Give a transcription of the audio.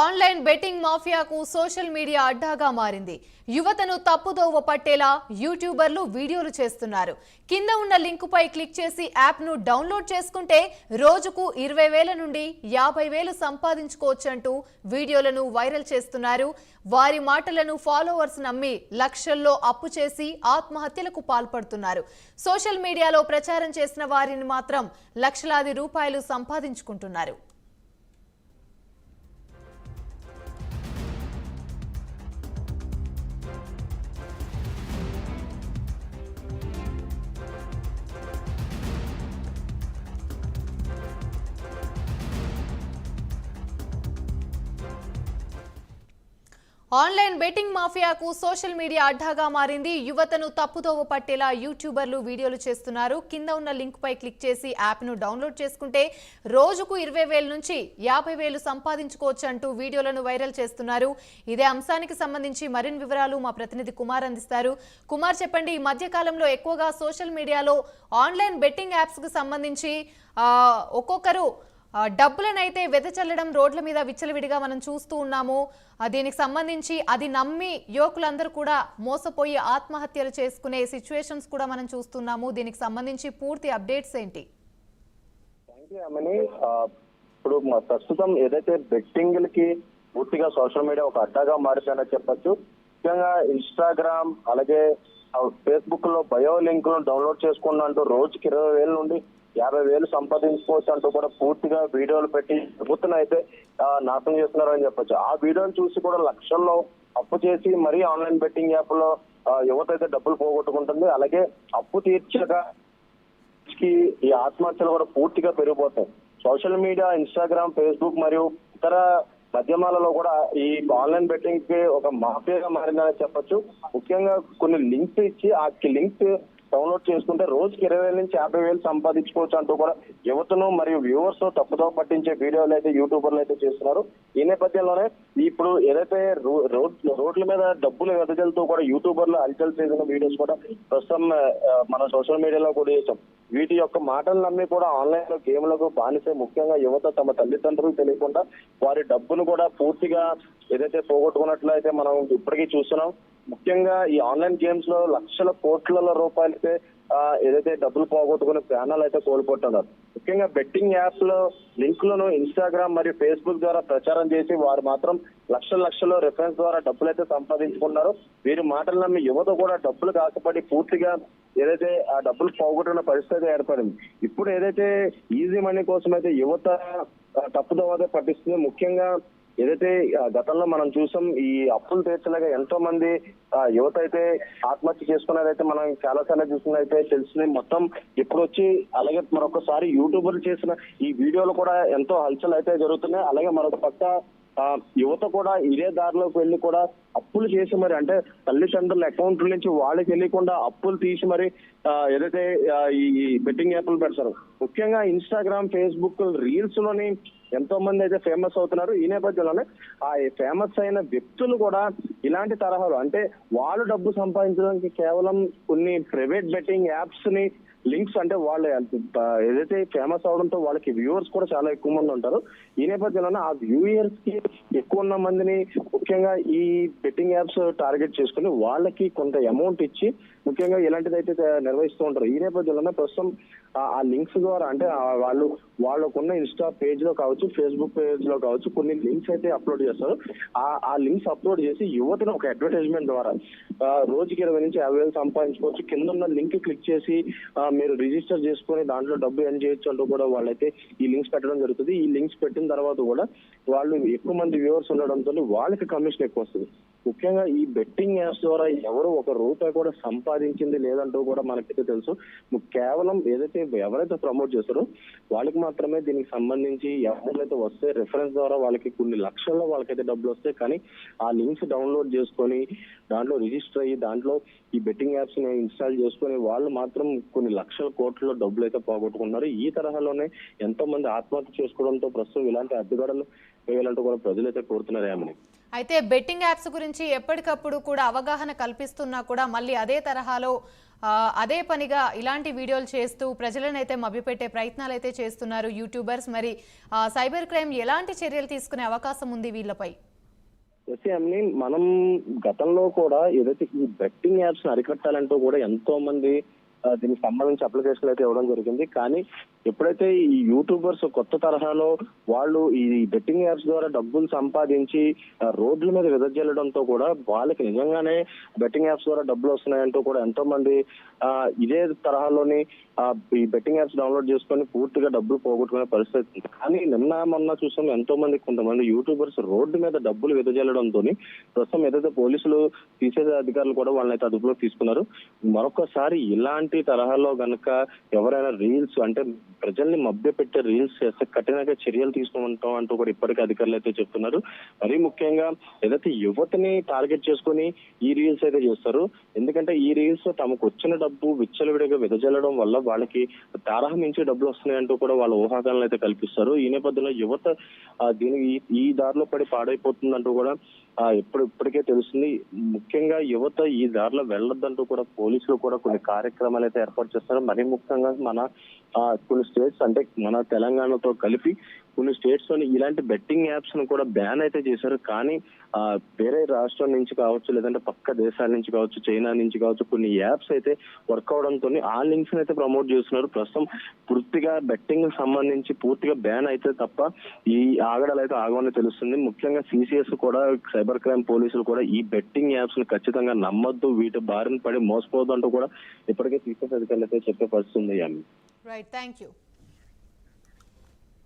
Online betting మాఫియాకు social media అడ్డాగా మారింది. యువతను తప్పుదోవ పట్టేలా యూట్యూబర్లు వీడియోలు చేస్తున్నారు. కింద ఉన్న లింకుపై క్లిక్ చేసి యాప్ను డౌన్లోడ్ చేసుకుంటే రోజుకు ఇరవై వేల నుండి యాభై వేలు సంపాదించుకోవచ్చంటూ వీడియోలను వైరల్ చేస్తున్నారు. వారి మాటలను ఫాలోవర్స్ నమ్మి లక్షల్లో అప్పు చేసి ఆత్మహత్యలకు పాల్పడుతున్నారు. సోషల్ మీడియాలో ప్రచారం చేసిన వారిని మాత్రం లక్షలాది రూపాయలు సంపాదించుకుంటున్నారు. ఆన్లైన్ బెట్టింగ్ మాఫియాకు సోషల్ మీడియా అడ్డాగా మారింది. యువతను తప్పుదోవ పట్టేలా యూట్యూబర్లు వీడియోలు చేస్తున్నారు. కింద ఉన్న లింక్ పై క్లిక్ చేసి యాప్ను డౌన్లోడ్ చేసుకుంటే రోజుకు ఇరవై వేల నుంచి యాభై వేలు సంపాదించుకోవచ్చు అంటూ వీడియోలను వైరల్ చేస్తున్నారు. ఇదే అంశానికి సంబంధించి మరిన్ని వివరాలు మా ప్రతినిధి కుమార్ అందిస్తారు. కుమార్ చెప్పండి ఈ మధ్య కాలంలో ఎక్కువగా సోషల్ మీడియాలో ఆన్లైన్ బెట్టింగ్ యాప్స్కు సంబంధించి ఒక్కొక్కరు డబ్బులనైతే వెదచల్లడం రోడ్ల మీద విచ్చలవిడిగా మనం చూస్తూ ఉన్నాము. దీనికి సంబంధించి అది నమ్మి యువకులందరూ కూడా మోసపోయి ఆత్మహత్యలు చేసుకునే సిచ్యువేషన్స్ కూడా మనం చూస్తున్నాము. దీనికి సంబంధించి పూర్తి అప్డేట్స్ ఏంటి? ఇప్పుడు ప్రస్తుతం ఏదైతే బెట్టింగ్లకి పూర్తిగా సోషల్ మీడియా ఒక అడ్డాగా మారిందని చెప్పచ్చు. ముఖ్యంగా ఇన్స్టాగ్రామ్ అలాగే ఫేస్బుక్లో బయో లింక్ డౌన్లోడ్ చేసుకున్న అంటూ రోజుకి ఇరవై వేల నుండి యాభై వేలు సంపాదించుకోవచ్చు అంటూ కూడా పూర్తిగా వీడియోలు పెట్టి ప్రభుత్వం అయితే నాశనం చేస్తున్నారని చెప్పొచ్చు. ఆ వీడియోలు చూసి కూడా లక్షల్లో అప్పు చేసి మరీ ఆన్లైన్ బెట్టింగ్ యాప్లో యువత అయితే డబ్బులు పోగొట్టుకుంటుంది. అలాగే అప్పు తీర్చాక కి ఈ ఆత్మహత్యలు కూడా పూర్తిగా పెరిగిపోతాయి. సోషల్ మీడియా ఇన్స్టాగ్రామ్ ఫేస్బుక్ మరియు ఇతర మాధ్యమాలలో కూడా ఈ ఆన్లైన్ బెట్టింగ్కి ఒక మాఫియాగా మారిందని చెప్పొచ్చు. ముఖ్యంగా కొన్ని లింక్స్ ఇచ్చి ఆ లింక్స్ డౌన్లోడ్ చేసుకుంటే రోజుకి ఇరవై వేల నుంచి యాభై వేలు సంపాదించుకోవచ్చు అంటూ కూడా యువతను మరియు వ్యూవర్స్ తప్పుదో పట్టించే వీడియోలు అయితే యూట్యూబర్లు అయితే చేస్తున్నారు. ఈ నేపథ్యంలోనే ఇప్పుడు ఏదైతే రో- రోడ్ రోడ్ల మీద డబ్బులు వెదజల్తూ కూడా యూట్యూబర్లు అల్చల్ చేసిన వీడియోస్ కూడా ప్రస్తుతం మనం మన సోషల్ మీడియాలో కూడా చేసాం వీటి యొక్క మాటలు నమ్మి కూడా ఆన్లైన్లో గేమ్లకు బానిసే ముఖ్యంగా యువత తమ తల్లిదండ్రులు తెలియకుండా వారి డబ్బును కూడా పూర్తిగా ఏదైతే పోగొట్టుకున్నట్లు అయితే మనం ఇప్పటికీ చూస్తున్నాం. ముఖ్యంగా ఈ ఆన్లైన్ గేమ్స్లో లక్షల కోట్ల రూపాయలకే ఆ, ఏదైతే డబ్బులు పోగొట్టుకునే ప్రాణాలు అయితే కోల్పోతున్నారు. ముఖ్యంగా బెట్టింగ్ యాప్లో లింకులను ఇన్స్టాగ్రామ్ మరియు ఫేస్బుక్ ద్వారా ప్రచారం చేసి వారు మాత్రం లక్షల లక్షల రిఫరెన్స్ ద్వారా డబ్బులు అయితే సంపాదించుకున్నారు వీరి మాటలు నమ్మి యువత కూడా డబ్బులు కాకపడి పూర్తిగా ఏదైతే ఆ డబ్బులు పోగొట్టుకున్న పరిస్థితి ఏర్పడింది. ఇప్పుడు ఏదైతే ఈజీ మనీ కోసం అయితే యువత ఆ, పట్టిస్తుంది. ముఖ్యంగా ఏదైతే గతంలో మనం చూసాం ఈ అప్పులు తీర్చలేక ఎంతో మంది ఆ, యువత అయితే ఆత్మహత్య చేసుకున్నదైతే మనం చాలా సార్లు చూసినైతే తెలిసింది మొత్తం ఇప్పుడు వచ్చి అలాగే మరొకసారి యూట్యూబర్లు చేసిన ఈ వీడియోలు కూడా ఎంతో హల్చల్ అయితే జరుగుతున్నాయి. అలాగే మరొక పక్క యువత కూడా ఇదే దారిలోకి వెళ్ళి కూడా అప్పులు చేసి మరి అంటే తల్లిదండ్రుల అకౌంట్ల నుంచి వాళ్ళకి వెళ్ళకుండా అప్పులు తీసి మరి ఆ, ఏదైతే ఈ బెట్టింగ్ యాప్లు పెడతారు. ముఖ్యంగా ఇన్స్టాగ్రామ్ ఫేస్బుక్ రీల్స్లోని ఎంతో మంది అయితే ఫేమస్ అవుతున్నారు ఈ నేపథ్యంలోనే ఆ ఫేమస్ అయిన వ్యక్తులు కూడా ఇలాంటి తరహాలు అంటే వాళ్ళు డబ్బు సంపాదించడానికి కేవలం కొన్ని ప్రైవేట్ బెట్టింగ్ యాప్స్ని లింక్స్ అంటే వాళ్ళు. ఏదైతే ఫేమస్ అవడంతో వాళ్ళకి వ్యూవర్స్ కూడా చాలా ఎక్కువ మంది ఉంటారు. ఈ నేపథ్యంలోనే ఆ వ్యూయర్స్కి ఎక్కువ ఉన్న మందిని ముఖ్యంగా ఈ బెట్టింగ్ యాప్స్ టార్గెట్ చేసుకుని వాళ్ళకి కొంత అమౌంట్ ఇచ్చి ముఖ్యంగా ఇలాంటిదైతే నిర్వహిస్తూ ఉంటారు. ఈ నేపథ్యంలోనే ప్రస్తుతం ఆ- లింక్స్ ద్వారా అంటే వాళ్ళు వాళ్ళకున్న ఇన్స్టా పేజ్లో కావచ్చు ఫేస్బుక్ పేజ్లో కావచ్చు కొన్ని లింక్స్ అయితే అప్లోడ్ చేస్తారు. ఆ ఆ లింక్స్ అప్లోడ్ చేసి యువతను ఒక అడ్వర్టైజ్మెంట్ ద్వారా రోజుకి ఇరవై నుంచి యాభై వేలు సంపాదించుకోవచ్చు. కింద ఉన్న లింక్ క్లిక్ చేసి మీరు రిజిస్టర్ చేసుకొని దాంట్లో డబ్బు ఎర్న్ చేయొచ్చు అంటూ కూడా వాళ్ళైతే ఈ లింక్స్ పెట్టడం జరుగుతుంది. ఈ లింక్స్ పెట్టిన తర్వాత కూడా వాళ్ళు ఎక్కువ మంది వ్యూవర్స్ ఉండడంతో వాళ్ళకి కమిషన్ ఎక్కువ వస్తుంది. ముఖ్యంగా ఈ బెట్టింగ్ యాప్స్ ద్వారా ఎవరు ఒక రూపాయి కూడా సంపాదించింది లేదంటూ కూడా మనకైతే తెలుసు. కేవలం ఏదైతే ఎవరైతే ప్రమోట్ చేస్తారో వాళ్ళకి మాత్రమే దీనికి సంబంధించి ఎవరైతే వస్తే రిఫరెన్స్ ద్వారా వాళ్ళకి కొన్ని లక్షల్లో వాళ్ళకైతే డబ్బులు వస్తాయి. కానీ ఆ లింక్స్ డౌన్లోడ్ చేసుకొని దాంట్లో రిజిస్టర్ అయ్యి దాంట్లో ఈ బెట్టింగ్ యాప్స్ని ఇన్స్టాల్ చేసుకొని వాళ్ళు మాత్రం కొన్ని లక్షల కోట్ల డబ్బులు అయితే పోగొట్టుకున్నారు ఈ తరహాలోనే ఎంతో మంది ఆత్మహత్య చేసుకోవడంతో ప్రస్తుతం ఇలాంటి అడ్డుగడలు వేయాలంటూ కూడా ప్రజలైతే కోరుతున్నారు ఏమని అయితే బెట్టింగ్ యాప్స్ గురించి ఎప్పటికప్పుడు కూడా అవగాహన కల్పిస్తున్నా కూడా మళ్ళీ అదే తరహాలో అదే పనిగా ఇలాంటి వీడియోలు చేస్తూ ప్రజలను అయితే మభ్యపెట్టే ప్రయత్నాలు అయితే చేస్తున్నారు యూట్యూబర్స్. మరి సైబర్ క్రైమ్ ఎలాంటి చర్యలు తీసుకునే అవకాశం ఉంది వీళ్ళపై? మనం గతంలో కూడా ఏదైతే ఈ బెట్టింగ్ యాప్స్ అరికట్టాలంటూ కూడా ఎంతో మంది దీనికి సంబంధించి అప్లికేషన్లు అయితే ఇవ్వడం జరిగింది. కానీ ఎప్పుడైతే ఈ యూట్యూబర్స్ కొత్త తరహాలో వాళ్ళు ఈ బెట్టింగ్ యాప్స్ ద్వారా డబ్బులు సంపాదించి రోడ్ల మీద విదజల్లడంతో కూడా వాళ్ళకి నిజంగానే బెట్టింగ్ యాప్స్ ద్వారా డబ్బులు వస్తున్నాయంటూ కూడా ఎంతో మంది ఆ, ఇదే తరహాలోని ఆ, ఈ బెట్టింగ్ యాప్స్ డౌన్లోడ్ చేసుకొని పూర్తిగా డబ్బులు పోగొట్టుకునే పరిస్థితి ఉంది. కానీ నిన్న మొన్న చూసాం ఎంతో మంది కొంతమంది యూట్యూబర్స్ రోడ్డు మీద డబ్బులు విదజల్లడంతో ప్రస్తుతం ఏదైతే పోలీసులు తీసేసే అధికారులు కూడా వాళ్ళని అయితే అదుపులోకి తీసుకున్నారు మరొకసారి ఇలాంటి తరహాలో గనక ఎవరైనా రీల్స్ అంటే ప్రజల్ని మభ్య పెట్టే రీల్స్ చేస్తే కఠినంగా చర్యలు తీసుకుంటాం అంటూ కూడా ఇప్పటికీ అధికారులు అయితే చెప్తున్నారు. మరీ ముఖ్యంగా ఏదైతే యువతని టార్గెట్ చేసుకొని ఈ రీల్స్ అయితే చేస్తారు ఎందుకంటే ఈ రీల్స్ తమకు వచ్చిన డబ్బు విచ్చలవిడిగా వెదజల్లడం వల్ల వాళ్ళకి తారహ మించి డబ్బులు వస్తున్నాయంటూ కూడా వాళ్ళ ఊహాగానాలు అయితే కల్పిస్తారు. ఈ నేపథ్యంలో యువత దీని దీనికి ఈ- దారిలో పడి పాడైపోతుందంటూ కూడా ఇప్పుడు ఇప్పటికే తెలుస్తుంది. ముఖ్యంగా యువత ఈ దారిలో వెళ్ళొద్దంటూ కూడా పోలీసులు కూడా కొన్ని కార్యక్రమాలు అయితే ఏర్పాటు చేస్తారు మరీ ముఖ్యంగా మన ఆ, కొన్ని స్టేట్స్ అంటే మన తెలంగాణతో కలిపి కొన్ని స్టేట్స్లోని ఇలాంటి బెట్టింగ్ యాప్స్ను కూడా బ్యాన్ అయితే చేశారు. కానీ ఆ, వేరే రాష్ట్రం నుంచి కావచ్చు లేదంటే పక్క దేశాల నుంచి కావచ్చు చైనా నుంచి కావచ్చు కొన్ని యాప్స్ అయితే వర్క్ అవడంతో ఆ లింక్స్ అయితే ప్రమోట్ చేస్తున్నారు. ప్రస్తుతం పూర్తిగా బెట్టింగ్ సంబంధించి పూర్తిగా బ్యాన్ అయితే తప్ప ఈ ఆగడాలు అయితే ఆగవని తెలుస్తుంది. ముఖ్యంగా సిసిఎస్ కూడా సైబర్ క్రైమ్ పోలీసులు కూడా ఈ బెట్టింగ్ యాప్స్ని ఖచ్చితంగా నమ్మొద్దు. వీటి బారిన పడి మోసపోవద్దు అంటూ కూడా ఇప్పటికే సిసిఎస్ అధికారులు అయితే చెప్పే పరిస్థితి ఉంది రైట్ థ్యాంక్ యూ